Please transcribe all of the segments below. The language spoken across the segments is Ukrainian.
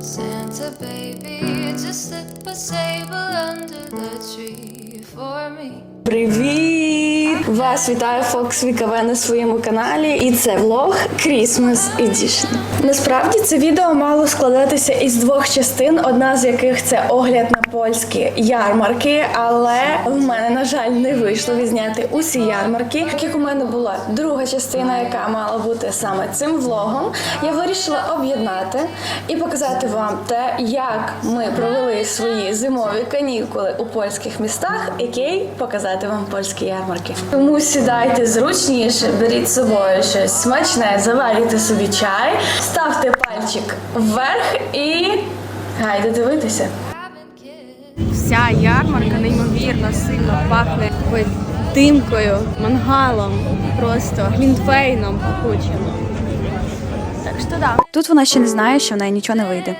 Santa baby, just slip a sable under the tree for me. Привіт! Вас вітає Fox VKV на своєму каналі, і це влог Christmas Edition. Насправді це відео мало складатися із двох частин, одна з яких це огляд на польські ярмарки, але в мене, на жаль, не вийшло відзняти усі ярмарки. Так як у мене була друга частина, яка мала бути саме цим влогом, я вирішила об'єднати і показати вам те, як ми провели свої зимові канікули у польських містах, який показати вам польські ярмарки. Тому сідайте зручніше, беріть з собою щось смачне, заварюйте собі чай, ставте пальчик вверх і гайде дивитися. Вся ярмарка неймовірно сильно пахне димкою, мангалом, просто глінтвейном пахучим. Так що да. Тут вона ще не знає, що в неї нічого не вийде.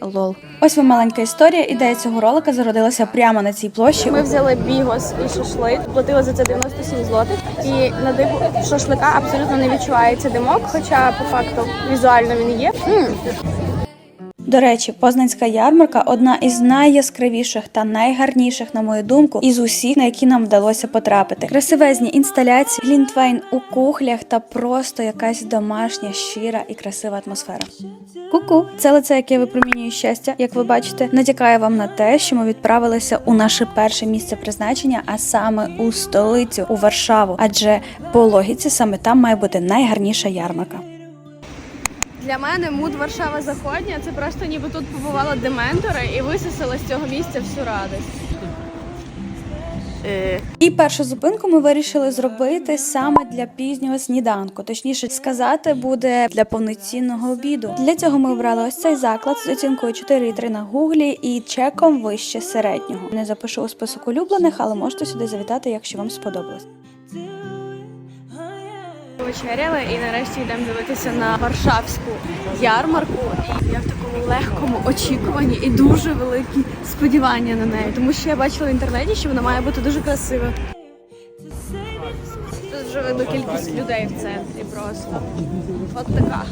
Лол. Ось вам маленька історія. Ідея цього ролика зародилася прямо на цій площі. Ми взяли бігос і шашлик, платили за це 97 злотих. І на диву шашлика абсолютно не відчувається димок, хоча по факту візуально він є. М, До речі, Познанська ярмарка одна із найяскравіших та найгарніших, на мою думку, із усіх, на які нам вдалося потрапити. Красивезні інсталяції, глінтвейн у кухлях та просто якась домашня, щира і красива атмосфера. Ку-ку, це лице, яке випромінює щастя, як ви бачите, натякає вам на те, що ми відправилися у наше перше місце призначення, а саме у столицю, у Варшаву. Адже по логіці саме там має бути найгарніша ярмарка. Для мене муд Варшава Заходня це просто ніби тут побувала дементора і висосала з цього місця всю радість. Е, І першу зупинку ми вирішили зробити саме для пізнього сніданку. Точніше сказати, буде для повноцінного обіду. Для цього ми обрали ось цей заклад з оцінкою 4,3 на гуглі і чеком вище середнього. Не запишу у список улюблених, але можете сюди завітати, якщо вам сподобалось. Вечеряли і нарешті йдемо дивитися на Варшавську ярмарку. І я в такому легкому очікуванні і дуже великі сподівання на неї. Тому що я бачила в інтернеті, що вона має бути дуже красива. Тут вже видно кількість людей в центрі просто. От така.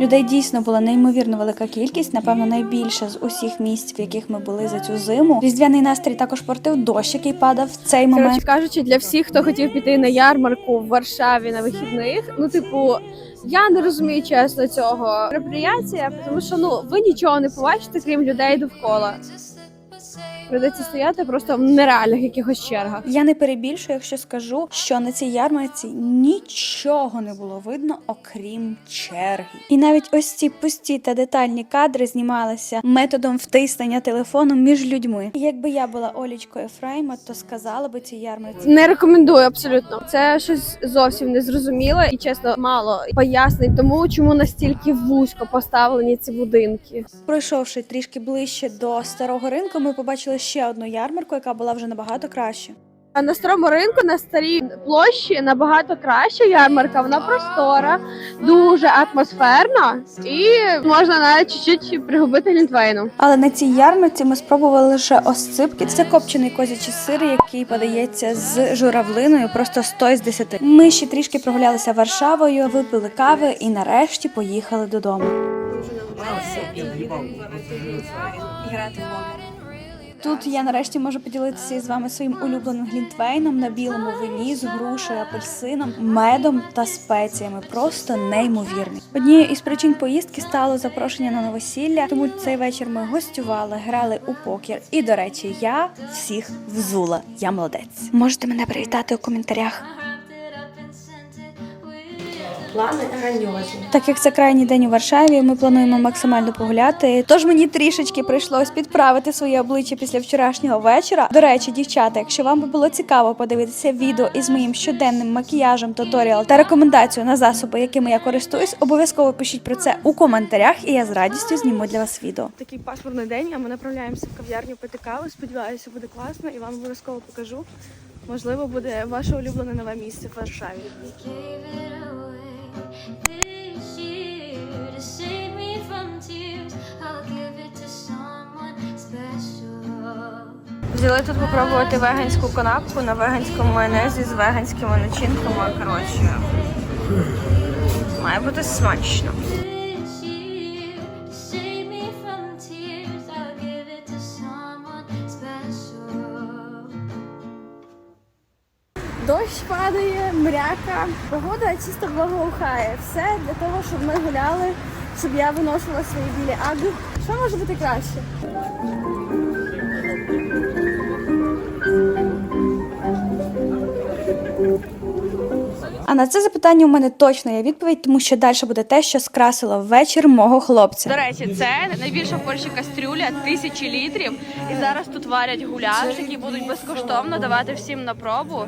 Людей дійсно була неймовірно велика кількість, напевно, найбільша з усіх місць, в яких ми були за цю зиму. Різдвяний настрій також портив дощ, який падав в цей момент. Коротше кажучи, для всіх, хто хотів піти на ярмарку в Варшаві на вихідних, ну типу. Я не розумію чесно цього мероприятия, тому що ну ви нічого не побачите, крім людей довкола. Придеться стояти просто в нереальних якихось чергах. Я не перебільшую, якщо скажу, що на цій ярмарці нічого не було видно, окрім черги. І навіть ось ці пусті та детальні кадри знімалися методом втиснення телефоном між людьми. І якби я була Олічкою Ефрейма, то сказала би цій ярмарці. Не рекомендую абсолютно. Це щось зовсім незрозуміле і чесно мало пояснень тому, чому настільки вузько поставлені ці будинки. Пройшовши трішки ближче до старого ринку, ми побачили ще одну ярмарку, яка була вже набагато краще. А на старому ринку на старій площі набагато краща ярмарка. Вона простора, дуже атмосферна і можна навіть чуть-чуть пригубити лінтвейну. Але на цій ярмарці ми спробували лише осципки. Це копчений козячий сир, який подається з журавлиною, просто 100 з 10. Ми ще трішки прогулялися Варшавою, випили кави і нарешті поїхали додому. Тут я нарешті можу поділитися із вами своїм улюбленим глінтвейном на білому вині з грушею, апельсином, медом та спеціями. Просто неймовірний. Однією із причин поїздки стало запрошення на новосілля, тому цей вечір ми гостювали, грали у покер. І до речі, я всіх взула. Я молодець. Можете мене привітати у коментарях. Плани грандіозні. Так як це крайній день у Варшаві, ми плануємо максимально погуляти. Тож мені трішечки прийшлось підправити своє обличчя після вчорашнього вечора. До речі, дівчата, якщо вам би було цікаво подивитися відео із моїм щоденним макіяжем, туторіал та рекомендацію на засоби, якими я користуюсь, обов'язково пишіть про це у коментарях, і я з радістю зніму для вас відео. Такий пасмурний день, а ми направляємося в кав'ярню пити каву. Сподіваюся, буде класно і вам обов'язково покажу. Можливо, буде ваше улюблене нове місце в Варшаві. Взяли тут попробувати веганську канапку на веганському майонезі з веганськими начинками. Коротше, має бути смачно. Падає, мряка. Погода чисто благоухає. Все для того, щоб ми гуляли, щоб я виношувала свої білі аги. Що може бути краще? А на це запитання у мене точно є відповідь, тому що далі буде те, що скрасило вечір мого хлопця. До речі, це найбільша в Польщі кастрюля, тисячі літрів. І зараз тут варять гуляш, які будуть безкоштовно давати всім на пробу.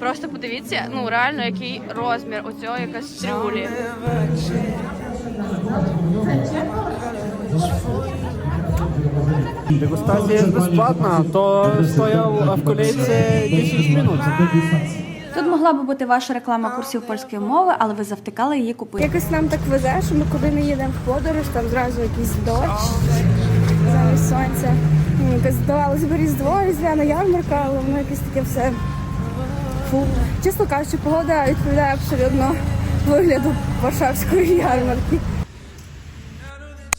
Просто подивіться, ну реально, який розмір у цієї кастрюлі. Дегустація безплатна, то стояв в колейці 10 минут. Тут могла би бути ваша реклама курсів польської мови, але ви завтикали її купити. Якось нам так везе, що ми куди не їдемо в подорож, там зразу якийсь дощ замість сонця. Ну, Якось здавалося б різдво, різдвяна ярмарка, але воно якесь таке все. Фу. Чесно кажучи, погода відповідає абсолютно вигляду Варшавської ярмарки.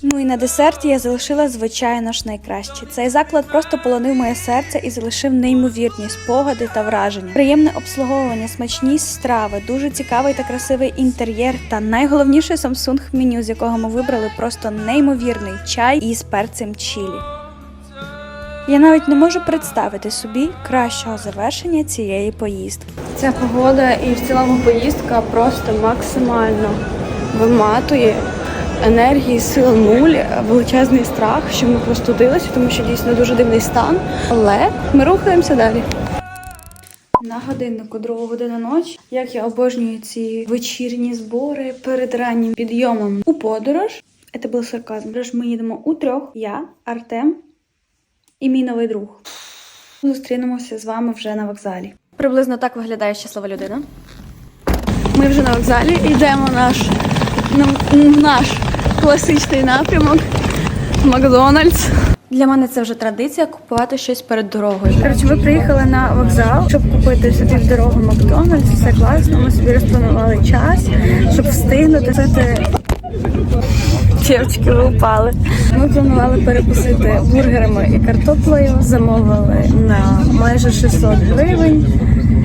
Ну і на десерті я залишила звичайно ж найкраще. Цей заклад просто полонив моє серце і залишив неймовірні спогади та враження. Приємне обслуговування, смачні страви, дуже цікавий та красивий інтер'єр. Та найголовніше Samsung меню, з якого ми вибрали просто неймовірний чай із перцем чілі. Я навіть не можу представити собі кращого завершення цієї поїздки. Ця погода і в цілому поїздка просто максимально виматує. Енергії, сил нуль, величезний страх, що ми простудилися, тому що дійсно дуже дивний стан. Але ми рухаємося далі. На годиннику друга година ночі. Як я обожнюю ці вечірні збори перед раннім підйомом у подорож. Це був сарказм. Подорож Ми їдемо у трьох. Я, Артем і мій новий друг. Зустрінемося з вами вже на вокзалі. Приблизно так виглядає щаслива людина. Ми вже на вокзалі йдемо наш, на- наш класичний напрямок Макдональдс. Для мене це вже традиція купувати щось перед дорогою. Коротше, ми приїхали на вокзал, щоб купити собі в дорогу Макдональдс. Все класно. Ми собі розпланували час, щоб встигнути. Дівчатки, упали. Ми планували перекусити бургерами і картоплею. Замовили на майже 600 гривень.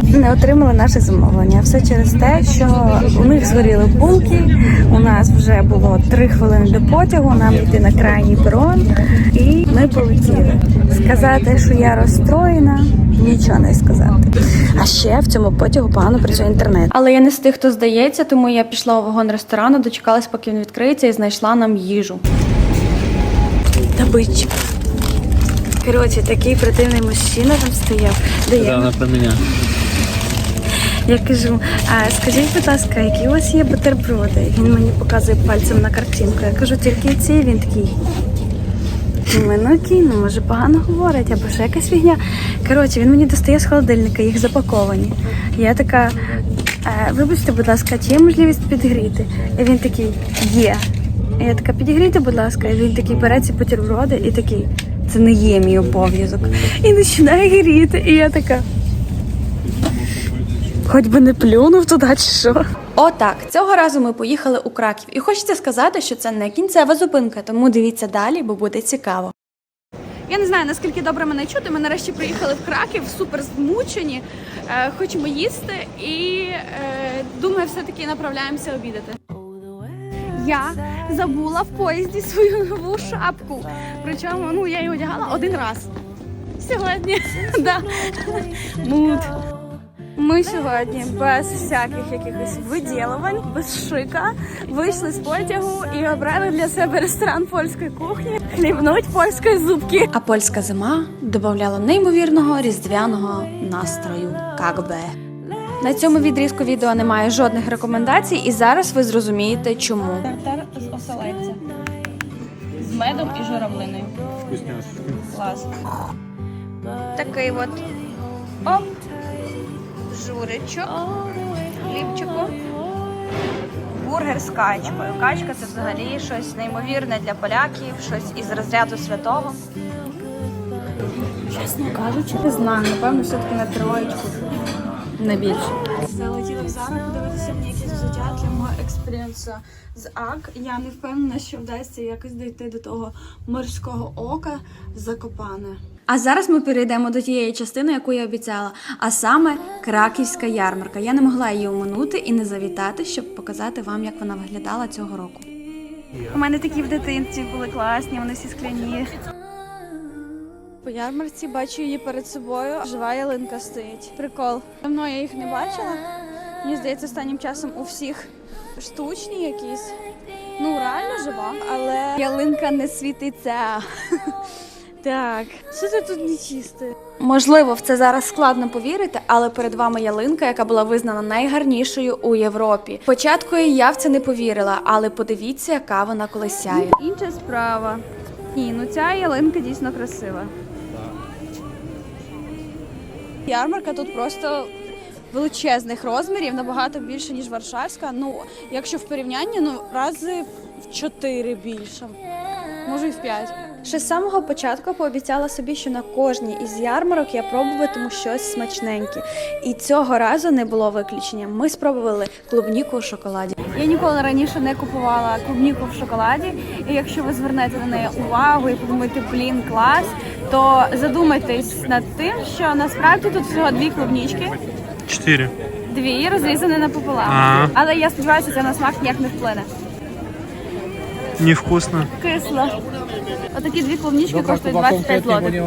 Не отримали наше замовлення. Все через те, що у них згоріли булки. У нас вже було три хвилини до потягу. Нам йти на крайній перон, і ми полетіли. Сказати, що я розстроєна, нічого не сказати. А ще в цьому потягу погано працює інтернет. Але я не з тих, хто здається, тому я пішла у вагон ресторану, дочекалась, поки він відкриється, і знайшла нам їжу. Добичик. Коротше, такий противний мужчина там стояв. Де я? про мене. Я кажу, а скажіть, будь ласка, які у вас є бутерброди? Він мені показує пальцем на картинку. Я кажу, тільки ці він такий. Думаю, ну окей, ну може погано говорить, або ще якась фігня. Коротше, він мені достає з холодильника, їх запаковані. Я така, «Е, вибачте, будь ласка, чи є можливість підгріти? І він такий, є. І я така, підігрійте, будь ласка. І він такий бере ці бутерброди і такий, це не є мій обов'язок. І починає гріти. І я така. Хоч би не плюнув туди, чи що. Отак, цього разу ми поїхали у Краків. І хочеться сказати, що це не кінцева зупинка, тому дивіться далі, бо буде цікаво. Я не знаю наскільки добре мене чути. Ми нарешті приїхали в Краків, супер змучені. Е, хочемо їсти і е, думаю, все-таки направляємося обідати. Я забула в поїзді свою нову шапку. Причому ну я її одягала один раз. Сьогодні. да. Мут. Ми сьогодні без всяких якихось виділувань, без шика вийшли з потягу і обрали для себе ресторан польської кухні, хлібнуть польської зубки. А польська зима додавала неймовірного різдвяного настрою. Как би. На цьому відрізку відео немає жодних рекомендацій, і зараз ви зрозумієте, чому. Тартар з оселедця. З медом і журавлиною. Клас. Такий от оп, журичок, хлібчику. Бургер з качкою. Качка це взагалі щось неймовірне для поляків, щось із розряду святого. Чесно кажучи, не знаю, напевно, все-таки на троєчку. Не більше. Залетіли в Зару подивитися мені якісь взуття для мого експірієнсу з АК. Я не впевнена, що вдасться якось дійти до того морського ока закопане. А зараз ми перейдемо до тієї частини, яку я обіцяла, а саме краківська ярмарка. Я не могла її оминути і не завітати, щоб показати вам, як вона виглядала цього року. У мене такі в дитинстві були класні, вони всі скляні. По ярмарці бачу її перед собою. Жива ялинка стоїть. Прикол. Давно я їх не бачила. Мені здається, останнім часом у всіх штучні якісь. Ну, реально жива, але ялинка не світиться. Так, що це тут нечисте? Можливо, в це зараз складно повірити, але перед вами ялинка, яка була визнана найгарнішою у Європі. Спочатку я в це не повірила, але подивіться, яка вона коли сяє. Інша справа. Ні, ну ця ялинка дійсно красива. Ярмарка тут просто величезних розмірів, набагато більше, ніж Варшавська. Ну, якщо в порівнянні, ну рази в чотири більше. Може, і в п'ять. Ще з самого початку пообіцяла собі, що на кожній із ярмарок я пробуватиму щось смачненьке. І цього разу не було виключенням. Ми спробували клубніку у шоколаді. Я ніколи раніше не купувала клубніку в шоколаді. І якщо ви звернете на неї увагу і подумаєте, блін, клас, то задумайтесь над тим, що насправді тут всього дві клубнічки. Чотири. Дві розрізані напополам. А. Але я сподіваюся, це на смак ніяк не вплине. Невкусно. Кисло. Отакі дві клубнічки коштують 25 злотих.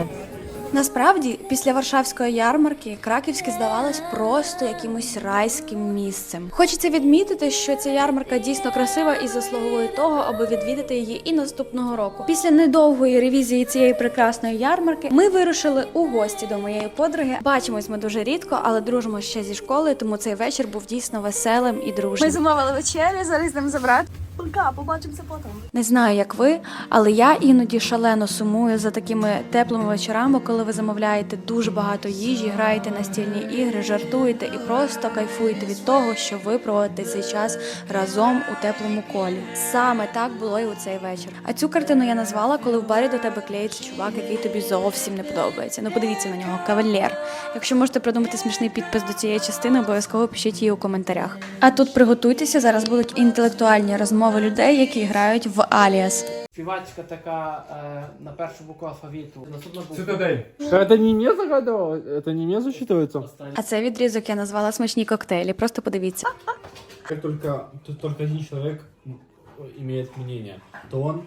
Насправді, після Варшавської ярмарки Краківське здавалось просто якимось райським місцем. Хочеться відмітити, що ця ярмарка дійсно красива і заслуговує того, аби відвідати її і наступного року. Після недовгої ревізії цієї прекрасної ярмарки ми вирушили у гості до моєї подруги. Бачимось ми дуже рідко, але дружимо ще зі школи, тому цей вечір був дійсно веселим і дружнім. Ми замовили вечерю, зараз йдемо забрати. Пока, побачимося потім. Не знаю, як ви, але я іноді шалено сумую за такими теплими вечорами, коли ви замовляєте дуже багато їжі, граєте настільні ігри, жартуєте і просто кайфуєте від того, що ви проводите цей час разом у теплому колі. Саме так було і у цей вечір. А цю картину я назвала, коли в барі до тебе клеїться чувак, який тобі зовсім не подобається. Ну подивіться на нього, кавалер. Якщо можете придумати смішний підпис до цієї частини, обов'язково пишіть її у коментарях. А тут приготуйтеся, зараз будуть інтелектуальні розмови людей, які грають в Аліас. Співачка така е, на першу букву алфавіту. Наступна буква. Цитадель. Это не не загадывал? Это не не засчитывается? Остання. А цей відрізок я назвала смачні коктейлі. Просто подивіться. Как только, тут только один человек м, имеет мнение, то он...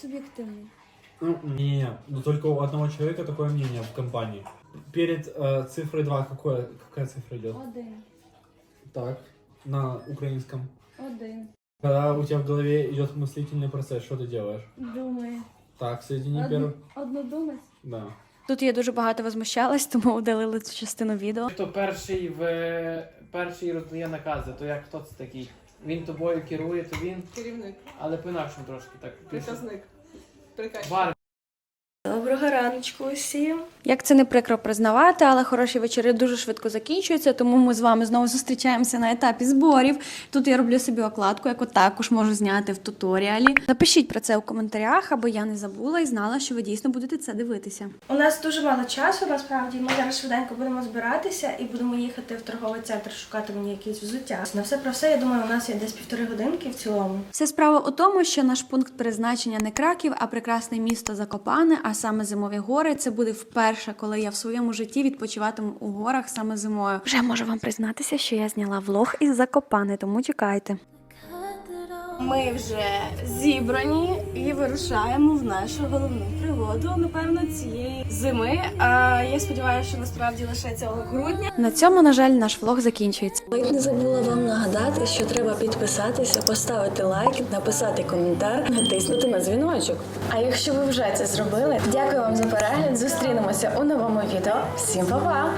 Суб'єктивно. Ну, не, но только у одного человека такое мнение в компании. Перед э, цифрой 2 какое, какая цифра идет? Один. Так, на украинском. Один. Когда у тебя в голове идет мыслительный процесс, что ты делаешь? Думаю. Так, соедини первый. Однодумець. Да. Тут я дуже багато возмущалась, тому удалили цю частину відео. Хто перший в перший роздає накази, то як хто це такий? Він тобою керує, то він, Керівник, але по-інакшому трошки так. більше. приказник, приказчик. Бар Доброго раночку усім. Як це не прикро признавати, але хороші вечори дуже швидко закінчуються, тому ми з вами знову зустрічаємося на етапі зборів. Тут я роблю собі окладку, яку також можу зняти в туторіалі. Напишіть про це у коментарях, аби я не забула і знала, що ви дійсно будете це дивитися. У нас дуже мало часу, насправді. Ми зараз швиденько будемо збиратися і будемо їхати в торговий центр шукати мені якісь взуття. На все про все, я думаю, у нас є десь півтори годинки в цілому. Вся справа у тому, що наш пункт призначення не Краків, а прекрасне місто Закопане, а саме зимові гори. Це буде вперше, коли я в своєму житті відпочиватиму у горах саме зимою. Вже можу вам признатися, що я зняла влог із Закопани, тому чекайте. Ми вже зібрані і вирушаємо в нашу головну пригоду, напевно, цієї зими. А я сподіваюся, що насправді лише цього грудня. На цьому, на жаль, наш влог закінчується. Ледь не забула вам нагадати, що треба підписатися, поставити лайк, написати коментар, натиснути на дзвіночок. А якщо ви вже це зробили, дякую вам за перегляд. Зустрінемося у новому відео. Всім па-па!